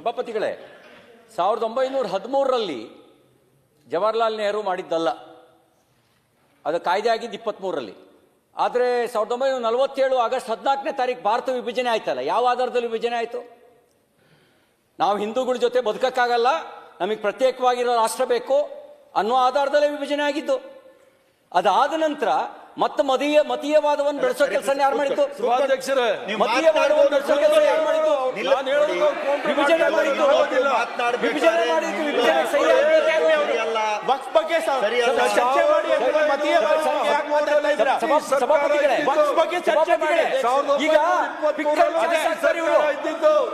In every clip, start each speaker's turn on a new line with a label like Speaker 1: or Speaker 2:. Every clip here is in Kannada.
Speaker 1: ಸಭಾಪತಿಗಳೇ ಸಾವಿರದ ಒಂಬೈನೂರ ಹದಿಮೂರರಲ್ಲಿ ಜವಾಹರ್ಲಾಲ್ ನೆಹರು ಮಾಡಿದ್ದಲ್ಲ. ಅದು ಕಾಯ್ದೆ ಆಗಿದ್ದು ಇಪ್ಪತ್ತ್ಮೂರರಲ್ಲಿ ಆದರೆ ಸಾವಿರದ ಒಂಬೈನೂರ ನಲವತ್ತೇಳು ಆಗಸ್ಟ್ ಹದಿನಾಲ್ಕನೇ ತಾರೀಕು ಭಾರತ ವಿಭಜನೆ ಆಯ್ತಲ್ಲ. ಯಾವ ಆಧಾರದಲ್ಲಿ ವಿಭಜನೆ ಆಯಿತು? ನಾವು ಹಿಂದೂಗಳ ಜೊತೆ ಬದುಕಕ್ಕಾಗಲ್ಲ. ನಮಗೆ ಪ್ರತ್ಯೇಕವಾಗಿರೋ ರಾಷ್ಟ್ರ ಬೇಕು ಅನ್ನೋ ಆಧಾರದಲ್ಲೇ ವಿಭಜನೆ ಆಗಿದ್ದು. ಅದಾದ ನಂತರ ಮತ್ತೆ ಮದೀಯ ಮತೀಯವಾದವನ್ನು ಬೆಳೆಸೋ ಕೆಲಸ ಯಾರು
Speaker 2: ಮಾಡಿತ್ತು
Speaker 1: ಮತೀಯವಾದವನ್ನು ಬೆಳೆಸೋ ಕೆಲಸ ಯಾರು
Speaker 2: ಕೊಂಡ್ರೆ
Speaker 1: ವಿಭಜನೆ ಮಾಡಿದ್ದು ವಿಭಜನೆ ಮಾಡಿದ್ದು ವಿಭಜನೆ
Speaker 3: ವಕ್ಫ್ ಬಗ್ಗೆ. ಚರ್ಚೆ ಮಾಡಿ ಮತೀಯ
Speaker 1: ಸಭಾಪತಿಗಳೇ
Speaker 3: ವಕ್ಫ್ ಬಗ್ಗೆ ಚರ್ಚೆ ಮಾಡಿ
Speaker 1: ಈಗ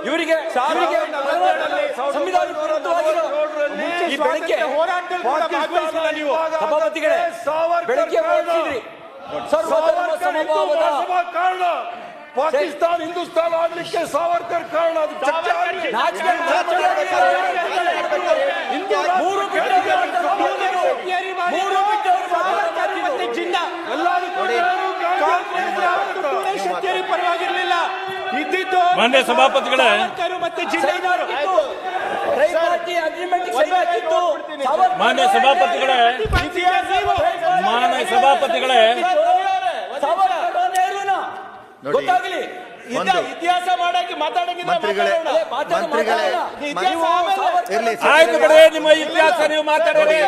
Speaker 1: ಇವರಿಗೆ ಸಂವಿಧಾನ ಈ ಬೆಳಗ್ಗೆ
Speaker 3: ಹೋರಾಟದಲ್ಲಿ ನೀವು
Speaker 1: ಸಭಾಪತಿಗಳೇ ಬೆಳಗ್ಗೆ ಹೊರಟಿದ್ರಿ ಸರ್ವಧರ್ಮ ಸಮಭಾವದ
Speaker 2: ಪಾಕಿಸ್ತಾನ ಹಿಂದೂಸ್ತಾನ ಆಗ್ಲಿಕ್ಕೆ ಸಾವರ್ಕರ್ ಕಾರಣ ಅದು.
Speaker 3: ಪರವಾಗಿರಲಿಲ್ಲ. ಇದ್ದಿದ್ದು
Speaker 4: ಮಾನ್ಯ ಸಭಾಪತಿಗಳೇ.
Speaker 3: ಮತ್ತೆ
Speaker 4: ಮಾನ್ಯ ಸಭಾಪತಿಗಳೇ.
Speaker 3: ಇತಿಹಾಸ
Speaker 4: ಮಾನ್ಯ ಸಭಾಪತಿಗಳೇ
Speaker 1: ಸಾವರ್ಕರ್ ನೆಹರೂನ
Speaker 5: ನೋಡಿ.
Speaker 1: ಗೊತ್ತಾಗ್ಲಿ
Speaker 3: ಇದ- ಇತಿಹಾಸ ಮಾಡಕ್ಕೆ ಮಾತಾಡಂಗಿದ್ರೆ
Speaker 5: ಮಂತ್ರಿಗಳೇ
Speaker 3: ಮಾತಾಡೋಣ.
Speaker 1: ಅದೇ ಮಾತಾಡು,
Speaker 5: ಮಂತ್ರಿಗಳೇ
Speaker 1: ಮಾತಾಡೋಣ.
Speaker 3: ಇತಿಹಾಸ
Speaker 1: ನೀವು
Speaker 3: ಆಮೇಲೆ-
Speaker 1: ಇತಿಹಾಸ
Speaker 5: ಮಾಡಕ್ಕೆ
Speaker 4: ಆಯ್ತು ಬಿಡ್ರಿ ನಿಮ್ಮ ಇತಿಹಾಸ ನೀವು ಮಾತಾಡ್ರಿ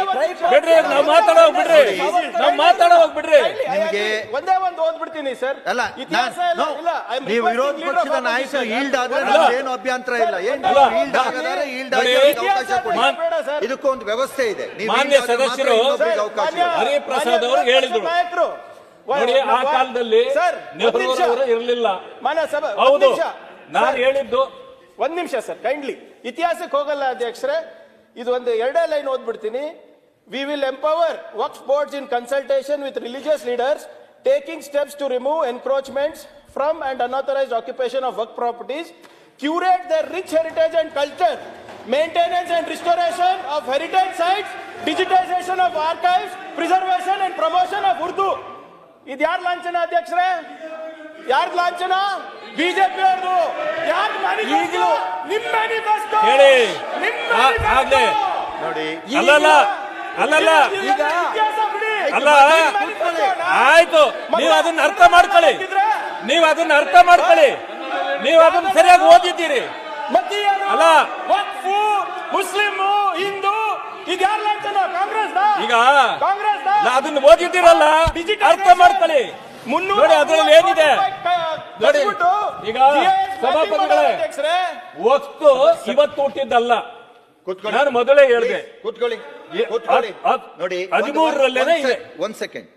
Speaker 4: ಬಿಡ್ರಿ ನಾವು ಮಾತಾಡೋ ಬಿಡ್ರಿ ನಾವು ಮಾತಾಡೋ ಬಿಡ್ರಿ
Speaker 5: ನಿಮ್ಗೆ
Speaker 3: ಒಂದೇ ಒಂದು ಓದ್ಬಿಡ್ತೀನಿ ಸರ್.
Speaker 5: ಅಲ್ಲ
Speaker 3: ಇತಿಹಾಸ ಇಲ್ಲ,
Speaker 5: ನೀವು ವಿರೋಧ ಪಕ್ಷದ ನಾಯಕರು ಈಲ್ಡ್ ಆದ್ರೆ. ಏನು ಅಭ್ಯಂತರ ಇಲ್ಲ? ಏನು. ಈಲ್ಡ್ ಆಗದಾರೆ ಈಲ್ಡ್ ಆಗಿ
Speaker 3: ಬೇಡ ಸರ್.
Speaker 5: ವ್ಯವಸ್ಥೆ ಇದೆ.
Speaker 4: ಮಾನ್ಯ ಸದಸ್ಯರು-. ಹರಿಪ್ರಸಾದ್ ಅವರು ಹೇಳಿದ್ರು. ನೋಡಿ ಆ ಕಾಲದಲ್ಲಿ ನೆಹರು ಅವರು ಇರಲಿಲ್ಲ. ಹೌದು. ನಾನು ಹೇಳಿದ್ದು
Speaker 3: ಒಂದ್ ನಿಮಿಷ ಸರ್ ಕೈಂಡ್ಲಿ ಇತಿಹಾಸಕ್ಕೆ ಹೋಗಲ್ಲ ಅಧ್ಯಕ್ಷರೇ. ಇದು ಒಂದು ಎರಡೇ line ಓದ್ಬಿಡ್ತೀನಿ. We will empower work boards in consultation with religious leaders taking steps to remove encroachments from and unauthorised occupation of work properties curate their rich heritage and culture, maintenance and restoration of heritage sites, digitization of archives, preservation and promotion of Urdu. ಇದು ಯಾರು ಲಾಂಛನ ಅಧ್ಯಕ್ಷರೇ? ಯಾರ್ದು ಲಾಂಛನ? ಬಿಜೆಪಿ ಅವ್ರದ್ದು ಯಾರ್
Speaker 1: ಈಗಲೂ
Speaker 3: ನಿಮ್ಮ ಮ್ಯಾನಿಫೆಸ್ಟೋ
Speaker 4: ಹೇಳಿ. ಆಗ್ಲೇ.
Speaker 5: ನೋಡಿ.
Speaker 4: ಅಲ್ಲಲ್ಲ ಅಲ್ಲಲ್ಲ.
Speaker 3: ಈಗ
Speaker 4: ಅಲ್ಲ. ಆಯ್ತು ನೀವು ಅದನ್ನ ಅರ್ಥ ಮಾಡ್ಕೊಳ್ಳಿ. ನೀವು ಅದನ್ನ ಅರ್ಥ ಮಾಡ್ಕೊಳ್ಳಿ. ನೀವು ಅದನ್ನ ಸರಿಯಾಗಿ ಓದಿದ್ದೀರಿ.
Speaker 3: ಮತ್ತೆ ಯಾರು?
Speaker 4: ಅಲ್ಲ.
Speaker 3: ಮುಸ್ಲಿಮು ಹಿಂದೂ ಇದು ಲಾಂಚನ ಲಾಂಛನ? ಕಾಂಗ್ರೆಸ್
Speaker 4: ಈಗ
Speaker 3: ಕಾಂಗ್ರೆಸ್
Speaker 4: ನಾ ಅದನ್ನ ಓದಿದ್ದೀರಲ್ಲ ಅರ್ಥ ಮಾಡ್ಕೊಳ್ಳಿ. ನೋಡಿ ಅದರಲ್ಲಿ ಏನಿದೆ? ನೋಡಿ, ಈಗ ಸಭಾಪತಿಗಳೇ. ವಸ್ತು ಇವತ್ತು ಹುಟ್ಟಿದ್ದಲ್ಲ.
Speaker 5: ಕೂತ್ಕೊಳ್ಳಿ.
Speaker 4: ನಾನು ಮೊದಲೇ ಹೇಳಿದೆ.
Speaker 5: ಕೂತ್ಕೊಳ್ಳಿ. ನೋಡಿ
Speaker 4: ಹದಿಮೂರರಲ್ಲೇನೆ ಇದೆ.
Speaker 5: ಒಂದ್ ಸೆಕೆಂಡ್.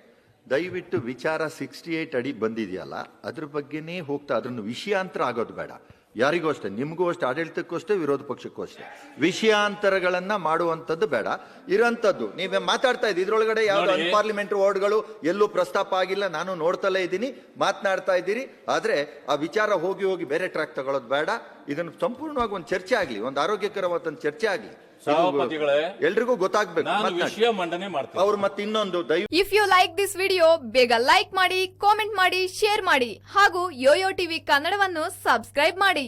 Speaker 5: ದಯವಿಟ್ಟು ವಿಚಾರ ಸಿಕ್ಸ್ಟಿ ಏಟ್ ಅಡಿ ಬಂದಿದೆಯಲ್ಲ ಅದ್ರ ಬಗ್ಗೆನೇ ಹೋಗ್ತಾ ಅದನ್ನು ವಿಷಯಾಂತರ ಆಗೋದು ಬೇಡ. ಯಾರಿಗೂ ಅಷ್ಟೇ ನಿಮಗೂ ಅಷ್ಟೇ ಆಡಳಿತಕ್ಕೂ ಅಷ್ಟೇ ವಿರೋಧ ಪಕ್ಷಕ್ಕೂ ಅಷ್ಟೇ. ವಿಷಯಾಂತರಗಳನ್ನು ಮಾಡುವಂಥದ್ದು ಬೇಡ. ಇರೋಂಥದ್ದು ನೀವೇ ಮಾತಾಡ್ತಾ ಇದ್ದೀವಿ ಇದರೊಳಗಡೆ ಯಾವ್ದು
Speaker 4: ನೋಡಿ.
Speaker 5: ವಾರ್ಡ್ಗಳು ವರ್ಡ್ಗಳು ಎಲ್ಲೂ ಪ್ರಸ್ತಾಪ ಆಗಿಲ್ಲ ನಾನು ನೋಡ್ತಲೇ ಇದ್ದೀನಿ ಮಾತನಾಡ್ತಾ ಇದ್ದೀರಿ. ಆದರೆ ಆ ವಿಚಾರ ಹೋಗಿ ಹೋಗಿ ಬೇರೆ ಟ್ರ್ಯಾಕ್ ತಗೊಳ್ಳೋದು ಬೇಡ. ಇದನ್ನು ಸಂಪೂರ್ಣವಾಗಿ ಒಂದು ಚರ್ಚೆ ಆಗಲಿ ಒಂದು ಆರೋಗ್ಯಕರವಾದ ಚರ್ಚೆ ಆಗ್ಲಿ.
Speaker 4: ಸಭಾಪತಿಗಳೇ,
Speaker 5: ಎಲ್ರಿಗೂ ಗೊತ್ತಾಗ್ಬೇಕು
Speaker 4: ನಾನು. ವಿಷಯ ಮಂಡನೆ ಮಾಡ್ತೀನಿ
Speaker 5: ಅವ್ರು ಮತ್ತೆ ಇನ್ನೊಂದು ದಯ
Speaker 6: if you like this video ಬೇಗ ಲೈಕ್ ಮಾಡಿ ಕಾಮೆಂಟ್ ಮಾಡಿ ಶೇರ್ ಮಾಡಿ ಹಾಗೂ ಯೋಯೋ ಟಿವಿ ಕನ್ನಡವನ್ನು ಸಬ್ಸ್ಕ್ರೈಬ್ ಮಾಡಿ